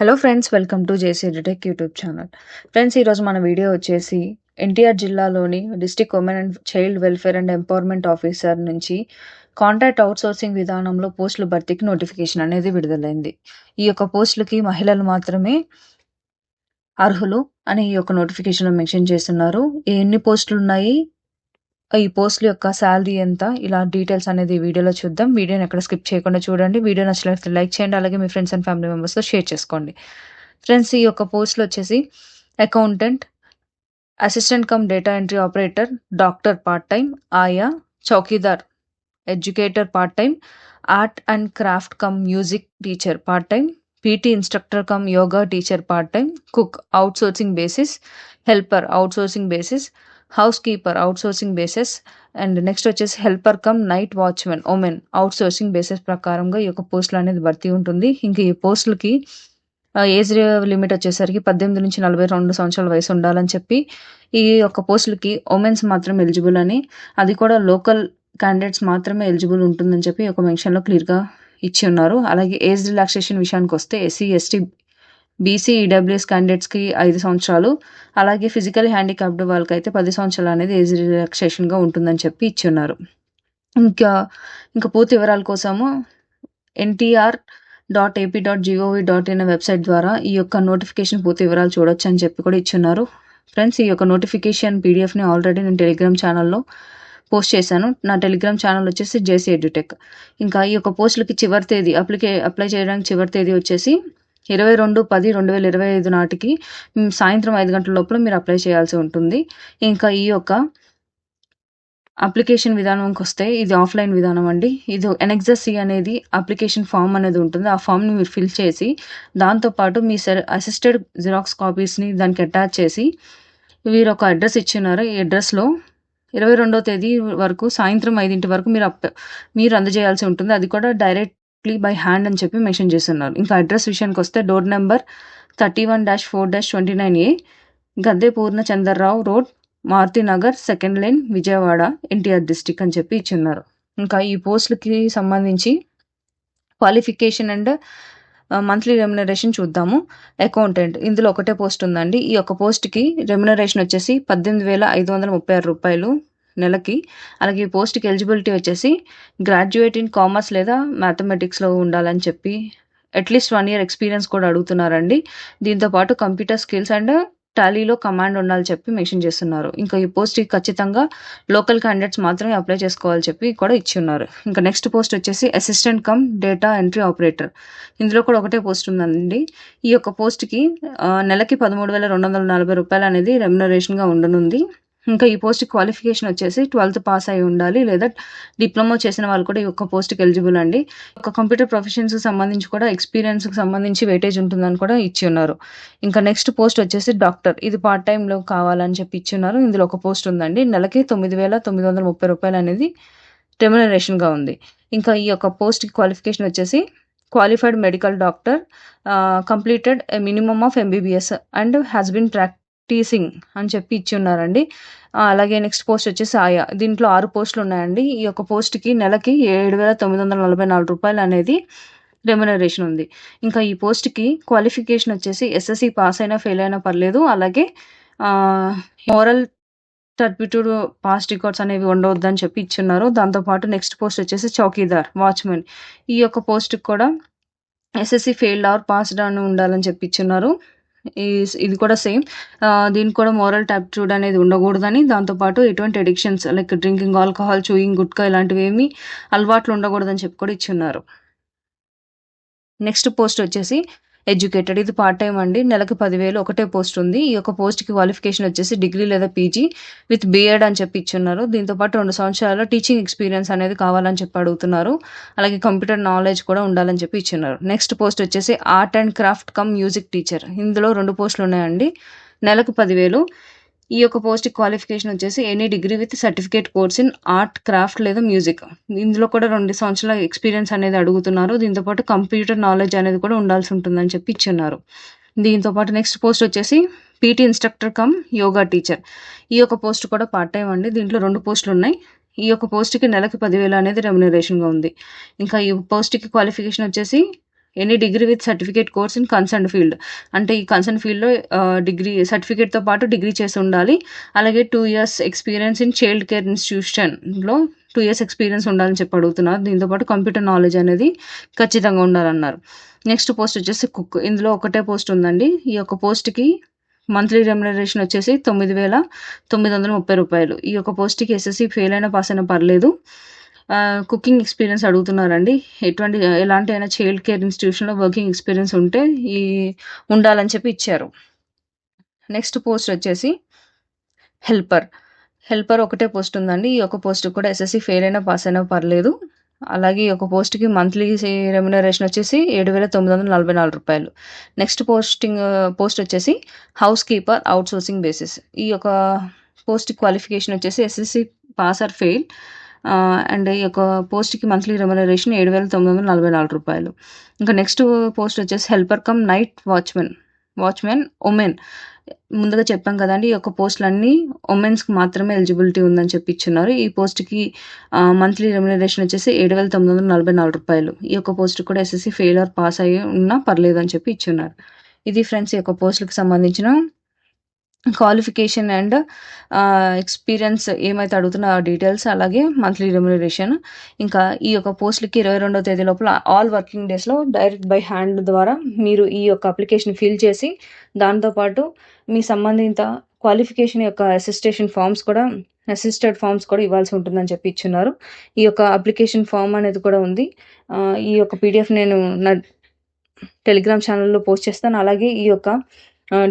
Hello friends welcome to JC డిటెక్ YouTube channel friends ఈరోజు మన video వచ్చేసి ఎన్టీఆర్ జిల్లాలోని district women and child welfare and empowerment officer నుంచి contract outsourcing విధానంలో పోస్టుల భర్తీకి నోటిఫికేషన్ అనేది విడుదలైంది. ఈ యొక్క పోస్టులకి మహిళలు మాత్రమే అర్హులు అని ఈ యొక్క నోటిఫికేషన్లో మెన్షన్ చేస్తున్నారు. ఎన్ని పోస్టులు ఉన్నాయి? ఈ పోస్ట్ల యొక్క శాలరీ ఎంత? ఇలా డీటెయిల్స్ అనేది వీడియోలో చూద్దాం. వీడియోని ఎక్కడ స్కిప్ చేయకుండా చూడండి. వీడియో నచ్చినట్లయితే లైక్ చేయండి. అలాగే మీ ఫ్రెండ్స్ అండ్ ఫ్యామిలీ మెంబర్స్తో షేర్ చేసుకోండి. ఫ్రెండ్స్ ఈ యొక్క పోస్ట్లో వచ్చేసి accountant assistant cum data entry operator doctor part time ఆయా chowkidar educator part time art and craft cum music teacher part time PT instructor cum yoga teacher part time cook outsourcing basis helper outsourcing basis housekeeper outsourcing basis and next వచ్చేసి helper cum night watchmen women outsourcing basis ప్రకారంగా ఈ యొక్క పోస్టులు అనేది భర్తీ ఉంటుంది. ఇంకా ఈ పోస్టులకి ఏజ్ లిమిట్ వచ్చేసరికి పద్దెనిమిది నుంచి నలభై రెండు సంవత్సరాల వయసు ఉండాలని చెప్పి ఈ యొక్క పోస్టులకి ఉమెన్స్ మాత్రం ఎలిజిబుల్ అని అది కూడా లోకల్ క్యాండిడేట్స్ మాత్రమే ఎలిజిబుల్ ఉంటుందని చెప్పి ఒక మెన్షన్లో క్లియర్గా ఇచ్చి ఉన్నారు. అలాగే ఏజ్ రిలాక్సేషన్ విషయానికి వస్తే ఎస్సీ ఎస్టీ బీసీ ఈడబ్ల్యూఎస్ క్యాండిడేట్స్కి ఐదు సంవత్సరాలు అలాగే ఫిజికల్ హ్యాండిక్యాప్డ్ వాళ్ళకి అయితే పది సంవత్సరాలు అనేది ఏజ్ రిలాక్సేషన్గా ఉంటుందని చెప్పి ఇచ్చి ఉన్నారు ఇంకా ఇంకా పూర్తి వివరాల కోసము NTR dot AP dot GOV dot in website ద్వారా ఈ యొక్క నోటిఫికేషన్ పూర్తి వివరాలు చూడొచ్చు అని చెప్పి కూడా ఇచ్చున్నారు. ఫ్రెండ్స్ ఈ యొక్క నోటిఫికేషన్ పీడిఎఫ్ని ఆల్రెడీ నేను టెలిగ్రామ్ ఛానల్లో పోస్ట్ చేశాను. నా టెలిగ్రామ్ ఛానల్ వచ్చేసి జేసీ ఎడ్యుటెక్ ఇంకా ఈ యొక్క పోస్టులకి చివరి తేదీ అప్లికే అప్లై చేయడానికి చివరి తేదీ వచ్చేసి ఇరవై రెండు పది రెండు వేల ఇరవై ఐదు నాటికి సాయంత్రం ఐదు గంటల లోపల మీరు అప్లై చేయాల్సి ఉంటుంది. ఇంకా ఈ యొక్క అప్లికేషన్ విధానంకి వస్తే ఇది ఆఫ్లైన్ విధానం అండి. ఇది ఎన్ఎక్జెస్సి అనేది అప్లికేషన్ ఫామ్ అనేది ఉంటుంది. ఆ ఫామ్ని మీరు ఫిల్ చేసి దాంతోపాటు మీ సెర్ అసిస్టెడ్ జిరాక్స్ కాపీస్ని దానికి అటాచ్ చేసి వీరు ఒక అడ్రస్ ఇచ్చినారు. ఈ అడ్రస్లో ఇరవై రెండో తేదీ వరకు సాయంత్రం ఐదింటి వరకు మీరు అప్ మీరు అందజేయాల్సి ఉంటుంది. అది కూడా డైరెక్ట్ డైరెక్ట్లీ బై హ్యాండ్ అని చెప్పి మెన్షన్ చేస్తున్నారు. ఇంకా అడ్రస్ విషయానికి వస్తే door number thirty one dash four dash twenty nine A Gadde Purna Chandrarao road Marutinagar second line Vijayawada NTR district అని చెప్పి ఇచ్చిన్నారు. ఇంకా ఈ పోస్టులకి సంబంధించి క్వాలిఫికేషన్ అండ్ మంత్లీ రెమ్యునరేషన్ చూద్దాము. అకౌంటెంట్ ఇందులో ఒకటే పోస్ట్ ఉందండి. ఈ యొక్క పోస్ట్కి రెమ్యునరేషన్ వచ్చేసి పద్దెనిమిది వేల ఐదు వందల ముప్పై ఆరు రూపాయలు. నెలకి అలాగే ఈ పోస్ట్కి ఎలిజిబిలిటీ వచ్చేసి గ్రాడ్యుయేట్ ఇన్ కామర్స్ లేదా మ్యాథమెటిక్స్లో ఉండాలని చెప్పి అట్లీస్ట్ వన్ ఇయర్ ఎక్స్పీరియన్స్ కూడా అడుగుతున్నారండి. దీంతోపాటు కంప్యూటర్ స్కిల్స్ అండ్ టాలీలో కమాండ్ ఉండాలని చెప్పి మెన్షన్ చేస్తున్నారు. ఇంకా ఈ పోస్ట్కి ఖచ్చితంగా లోకల్ క్యాండిడేట్స్ మాత్రమే అప్లై చేసుకోవాలని చెప్పి కూడా ఇచ్చి ఉన్నారు ఇంకా నెక్స్ట్ పోస్ట్ వచ్చేసి assistant cum data entry operator. ఇందులో కూడా ఒకటే పోస్ట్ ఉందండి. ఈ యొక్క పోస్ట్కి నెలకి పదమూడు వేల రెండు వందల నలభై రూపాయలు అనేది రెమ్యునరేషన్గా ఉండనుంది. ఇంకా ఈ పోస్ట్ క్వాలిఫికేషన్ వచ్చేసి ట్వెల్త్ పాస్ అయి ఉండాలి లేదా డిప్లొమా చేసిన వాళ్ళు కూడా ఈ యొక్క పోస్ట్కి ఎలిజిబుల్ అండి. ఒక కంప్యూటర్ ప్రొఫెషన్స్కి సంబంధించి కూడా ఎక్స్పీరియన్స్కి సంబంధించి వెయిటేజ్ ఉంటుందని కూడా ఇచ్చి ఉన్నారు. ఇంకా నెక్స్ట్ పోస్ట్ వచ్చేసి డాక్టర్ ఇది పార్ట్ టైంలో కావాలని చెప్పి ఇచ్చి ఉన్నారు. ఇందులో ఒక పోస్ట్ ఉందండి. నెలకి తొమ్మిది వేల తొమ్మిది వందల ముప్పై రూపాయలు అనేది రెమ్యునరేషన్గా ఉంది. ఇంకా ఈ యొక్క పోస్ట్కి క్వాలిఫికేషన్ వచ్చేసి qualified medical doctor completed minimum of MBBS and has been teasing అని చెప్పి ఇచ్చి ఉన్నారండి అలాగే నెక్స్ట్ పోస్ట్ వచ్చేసి ఆయా దీంట్లో ఆరు పోస్టులు ఉన్నాయండి. ఈ యొక్క పోస్ట్కి నెలకి ఏడు వేల తొమ్మిది వందల నలభై నాలుగు రూపాయలు అనేది రెమ్యునరేషన్ ఉంది. ఇంకా ఈ పోస్ట్కి క్వాలిఫికేషన్ వచ్చేసి ఎస్ఎస్సి పాస్ అయినా ఫెయిల్ అయినా పర్లేదు. అలాగే మోరల్ టర్పిట్యూడ్ పాస్ట్ రికార్డ్స్ అనేవి ఉండవద్దని చెప్పి ఇచ్చున్నారు. దాంతోపాటు నెక్స్ట్ పోస్ట్ వచ్చేసి చౌకీదార్ వాచ్మెన్ ఈ యొక్క పోస్ట్కి కూడా ఎస్ఎస్సి ఫెయిల్డ్ ఆర్ పాస్డ్ అని ఉండాలని చెప్పి ఇచ్చున్నారు. ఇది కూడా సేమ్ దీనికి కూడా మోరల్ టాప్ట్యూడ్ అనేది ఉండకూడదని దాంతోపాటు ఎటువంటి addictions like drinking alcohol chewing gutka ఇలాంటివి ఏమి అలవాట్లు ఉండకూడదని చెప్పి కూడా ఇచ్చున్నారు నెక్స్ట్ పోస్ట్ వచ్చేసి ఎడ్యుకేటెడ్. ఇది పార్ట్ టైం అండి. నెలకు పదివేలు ఒకటే పోస్ట్ ఉంది. ఈ యొక్క పోస్ట్కి క్వాలిఫికేషన్ వచ్చేసి డిగ్రీ లేదా పీజీ విత్ బీఎడ్ అని చెప్పి ఇచ్చున్నారు. దీంతోపాటు రెండు సంవత్సరాల టీచింగ్ ఎక్స్పీరియన్స్ అనేది కావాలని చెప్పి అడుగుతున్నారు. అలాగే కంప్యూటర్ నాలెడ్జ్ కూడా ఉండాలని చెప్పి ఇచ్చున్నారు. నెక్స్ట్ పోస్ట్ వచ్చేసి art and craft cum music teacher ఇందులో రెండు పోస్టులు ఉన్నాయండి. నెలకు పదివేలు. ఈ యొక్క పోస్ట్ క్వాలిఫికేషన్ వచ్చేసి any degree with certificate course in art craft లేదా మ్యూజిక్ ఇందులో కూడా రెండు సంవత్సరాల ఎక్స్పీరియన్స్ అనేది అడుగుతున్నారు. దీంతోపాటు కంప్యూటర్ నాలెడ్జ్ అనేది కూడా ఉండాల్సి ఉంటుందని చెప్పి ఇచ్చున్నారు. దీంతోపాటు నెక్స్ట్ పోస్ట్ వచ్చేసి PT instructor cum yoga teacher ఈ యొక్క పోస్ట్ కూడా పార్ట్ టైం అండి. దీంట్లో రెండు పోస్టులు ఉన్నాయి. ఈ యొక్క పోస్ట్కి నెలకి పదివేలు అనేది రెమ్యునరేషన్గా ఉంది. ఇంకా ఈ పోస్ట్కి క్వాలిఫికేషన్ వచ్చేసి any degree with certificate course in concern field. అంటే ఈ కన్సర్న్ ఫీల్డ్లో డిగ్రీ సర్టిఫికేట్తో పాటు డిగ్రీ చేసి ఉండాలి. అలాగే two years experience in child care ఇన్స్టిట్యూషన్లో two years experience ఉండాలని చెప్పి అడుగుతున్నారు. దీంతో పాటు కంప్యూటర్ నాలెడ్జ్ అనేది ఖచ్చితంగా ఉండాలన్నారు. నెక్స్ట్ పోస్ట్ వచ్చేసి కుక్. ఇందులో ఒకటే పోస్ట్ ఉందండి. ఈ యొక్క పోస్ట్కి మంత్లీ రెమ్యునరేషన్ వచ్చేసి తొమ్మిది వేల తొమ్మిది వందల ముప్పై రూపాయలు. ఈ యొక్క పోస్ట్కి ఎస్ఎస్సి ఫెయిల్ అయినా పాస్ అయినా పర్లేదు. కుకింగ్ ఎక్స్పీరియన్స్ అడుగుతున్నారండి. ఎటువంటి ఎలాంటి అయినా చైల్డ్ కేర్ ఇన్స్టిట్యూషన్లో వర్కింగ్ ఎక్స్పీరియన్స్ ఉంటే ఈ ఉండాలని చెప్పి ఇచ్చారు. నెక్స్ట్ పోస్ట్ వచ్చేసి హెల్పర్ హెల్పర్ ఒకటే పోస్ట్ ఉందండి. ఈ యొక్క పోస్ట్ కూడా ఎస్ఎస్సి ఫెయిల్ అయినా పాస్ అయినా పర్లేదు. అలాగే ఈ పోస్ట్కి మంత్లీ రెమ్యునరేషన్ వచ్చేసి ఏడు వేల తొమ్మిది వందల నలభై నాలుగు రూపాయలు. నెక్స్ట్ పోస్టింగ్ పోస్ట్ వచ్చేసి housekeeper outsourcing basis ఈ యొక్క పోస్ట్ క్వాలిఫికేషన్ వచ్చేసి SSC pass or fail and ఈ యొక్క పోస్ట్కి మంత్లీ రెమ్యునరేషన్ ఏడు వేల తొమ్మిది వందల నలభై నాలుగు రూపాయలు. ఇంకా నెక్స్ట్ పోస్ట్ వచ్చేసి helper cum night watchmen watchmen women ముందుగా చెప్పాం కదండి ఈ యొక్క పోస్టులన్నీ ఉమెన్స్కి మాత్రమే ఎలిజిబిలిటీ ఉందని చెప్పి ఇచ్చున్నారు. ఈ పోస్ట్కి మంత్లీ రెమ్యునరేషన్ వచ్చేసి ఏడు వేల తొమ్మిది వందల నలభై నాలుగు రూపాయలు. ఈ యొక్క పోస్ట్ కూడా ఎస్ఎస్సి ఫెయిల్ ఆర్ పాస్ అయ్యి ఉన్నా పర్లేదు అని చెప్పి ఇచ్చున్నారు. ఇది ఫ్రెండ్స్ ఈ యొక్క పోస్టులకు సంబంధించిన క్వాలిఫికేషన్ అండ్ ఎక్స్పీరియన్స్ ఏమైతే అడుగుతున్న డీటెయిల్స్ అలాగే మంత్లీ రెమ్యునరేషన్ ఇంకా ఈ యొక్క పోస్ట్లకి ఇరవై రెండవ తేదీ లోపల ఆల్ వర్కింగ్ డేస్లో డైరెక్ట్ బై హ్యాండ్ ద్వారా మీరు ఈ యొక్క అప్లికేషన్ ఫిల్ చేసి దాంతోపాటు మీ సంబంధిత క్వాలిఫికేషన్ యొక్క అసిస్టేషన్ ఫామ్స్ కూడా అసిస్టెడ్ ఫామ్స్ కూడా ఇవ్వాల్సి ఉంటుందని చెప్పి ఇచ్చున్నారు. ఈ యొక్క అప్లికేషన్ ఫామ్ అనేది కూడా ఉంది. ఈ యొక్క పీడిఎఫ్ నేను నా టెలిగ్రామ్ ఛానల్లో పోస్ట్ చేస్తాను. అలాగే ఈ యొక్క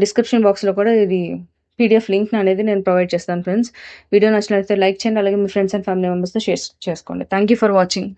డిస్క్రిప్షన్ బాక్స్లో కూడా ఇది పీడిఎఫ్ లింక్ అనేది నేను ప్రొవైడ్ చేస్తాను ఫ్రెండ్స్ వీడియో నచ్చినట్లయితే లైక్ చేయండి అలాగే మీ ఫ్రెండ్స్ అండ్ ఫ్యామిలీ మెంబర్స్తో షేర్ చేసుకోండి. Thank you for watching